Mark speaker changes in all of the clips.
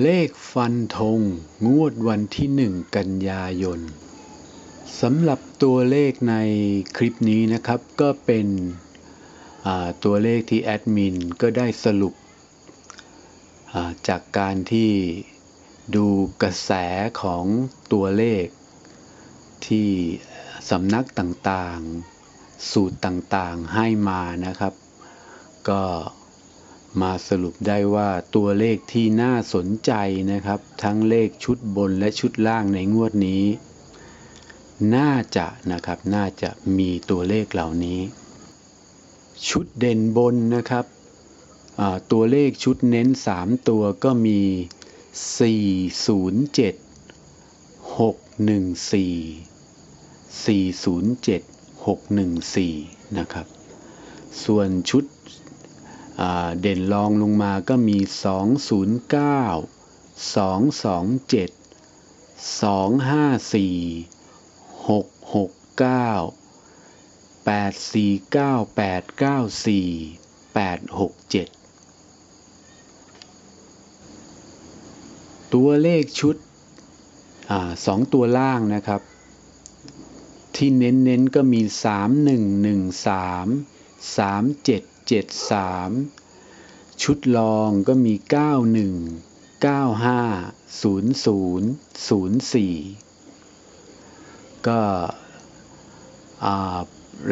Speaker 1: เลขฟันธงงวดวันที่หนึ่งกันยายนสำหรับตัวเลขในคลิปนี้นะครับก็เป็นตัวเลขที่แอดมินก็ได้สรุปจากการที่ดูกระแสของตัวเลข ที่สำนักต่างๆ สูตรต่างๆให้มานะครับ ก็ มาสรุปได้ว่าตัวเลขที่น่าสนใจนะครับ ทั้งเลขชุดบนและชุดล่างในงวดนี้ น่าจะนะครับน่าจะมีตัวเลขเหล่านี้ ชุดเด่นบนนะครับตัวเลขชุดเน้น 3 ตัวก็มี 407 614 407 614 นะครับ ส่วนชุด เด่นรองลงมาก็มี 209 227 254 669 849 894 867 ตัวเลขชุดอสองตัวล่างนะครับ ที่เน้นๆก็มี 3113 37 73 ชุดรองก็มี 91 95 00 04 ก็อ่า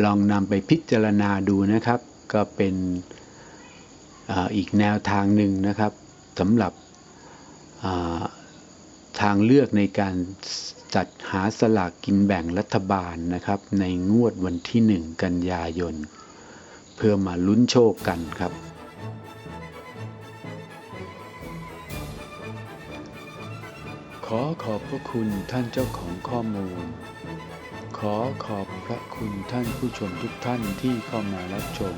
Speaker 1: ลองนำไปพิจารณาดูนะครับ ก็เป็นออีกแนวทางหนึ่งนะครับสำหรับทางเลือกในการจัดหาสลากกินแบ่งรัฐบาลนะครับ ในงวดวันที่ 1 กันยายน เพื่อมาลุ้นโชคกันครับ ขอขอบพระคุณท่านเจ้าของข้อมูล ขอขอบพระคุณท่านผู้ชมทุกท่านที่เข้ามารับชม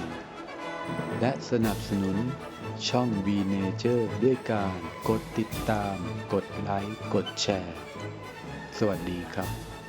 Speaker 1: และสนับสนุนช่อง V Nature ด้วยการกดติดตาม กดไลค์ กดแชร์ สวัสดีครับ